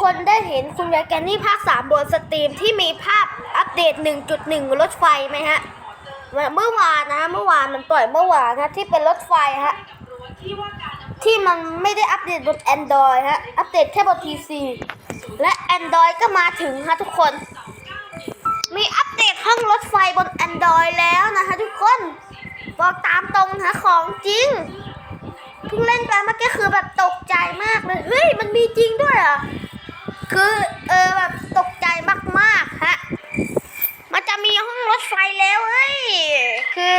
คนได้เห็นคุณยายแกนนี่ภาคสามบนสตรีมที่มีภาพอัปเดต 1.1 รถไฟไหมฮะ เมื่อวานนะฮะเมื่อวานมันปล่อยเมื่อวานนะที่เป็นรถไฟฮะ ที่มันไม่ได้อัปเดตบน Android ฮะ อัปเดตแค่บน PC และ Android ก็มาถึงฮะทุกคน มีอัปเดตห้องรถไฟบน Android แล้วนะคะทุกคน บอกตามตรงนะของจริงเพิ่งเล่นไปเมื่อกี้คือแบบตกใจมากเลย เฮ้ย มันมีจริงด้วยอะ คือเออแบบตกใจมากๆฮะ มันจะมีห้องรถไฟแล้วเฮ้ย คือ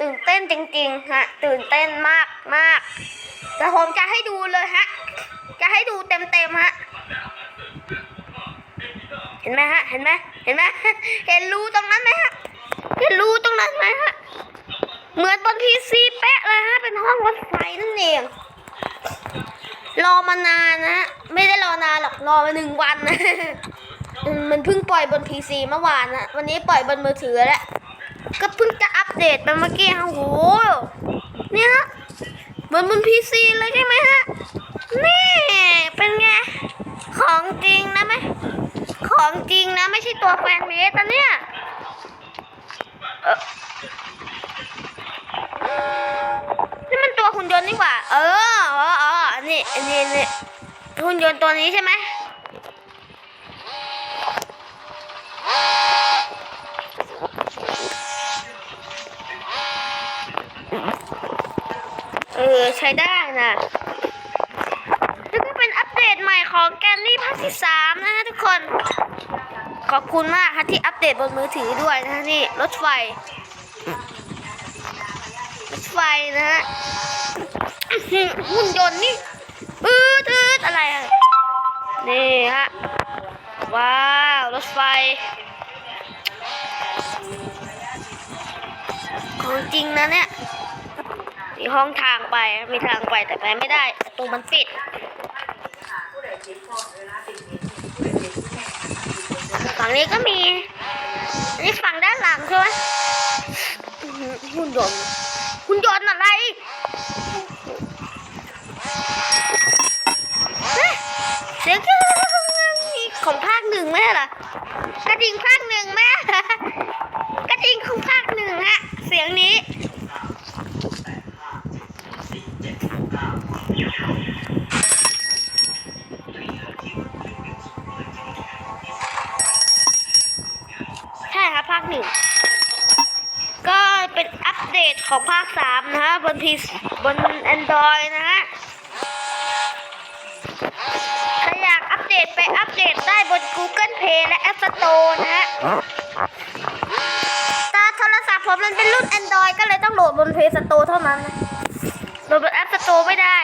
ตื่นเต้นจริงๆฮะ ตื่นเต้นมากมากแต่ผมจะให้ดูเลยฮะ จะให้ดูเต็มๆฮะ เห็นไหมฮะ เห็นไหมเห็นไหมเห็นรูตรงนั้นไหมฮะ เห็นรูตรงนั้นไหมฮะ เหมือนบนพีซีเป๊ะเลยฮะ เป็นห้องรถไฟนั่นเอง รอมานานนะ ไม่ได้รอนานหรอก รอมาหนึ่งวันนะ มันเพิ่งปล่อยบนพีซีเมื่อวานนะ วันนี้ปล่อยบนมือถือแล้ว ก็เพิ่งจะอัปเดตไปเมื่อกี้ฮะโห เนี่ยฮะเหมือนบนพีซีเลยใช่ไหมฮะ นี่ เป็นไง ของจริงนะไหม ของจริงนะไม่ใช่ตัวแฟนเมสนะเนี่ยเอ่อนี่มันตัวหุ่นยนต์นี่หว่า เอออ๋ออ๋ออั นนี้อันนี้อันนี้หุ่นยนต์ตัวนี้ใช่ไหมเออ ใช้ได้นะแล้วก็เป็นอัปเดตใหม่ของแกนนี่ภาคที่สามนะฮะทุกคน ขอบคุณมากค่ะที่อัปเดตบนมือถือด้วยนะฮะนี่รถไฟ รถไฟนะฮะหุ่นยนต์นี่ อะไรอะนี่ฮะ ว้าว รถไฟ ของจริงนะเนี่ย มีห้องทางไป มีทางไปแต่ไปไม่ได้ประตูมันปิดฝั่งนี้ก็มีนนี้ฝั่งด้านหลังใช่ไหมอื้อหือหุ่นยนต์หุ่นยนต์อะไร เสียงของภาคหนึ่งไหมล่ะกระดิ่งภาคหนึ่งแม่กระดิ่งของภาคหนึ่งฮะเสียงนี้ใช่ครับภาคหนึ่งก็เป็นอัปเดตของภาคสามนะฮะบนพีบน Android นะฮะ เดตไปอัปเดตได้บน Google Play และ App Store นะฮะตาโทรศัพท์ผมมันเป็นรุ่น Android ก็เลยต้องโหลดบน Play Store เท่านั้นนะโหลดบน App Store ไม่ได้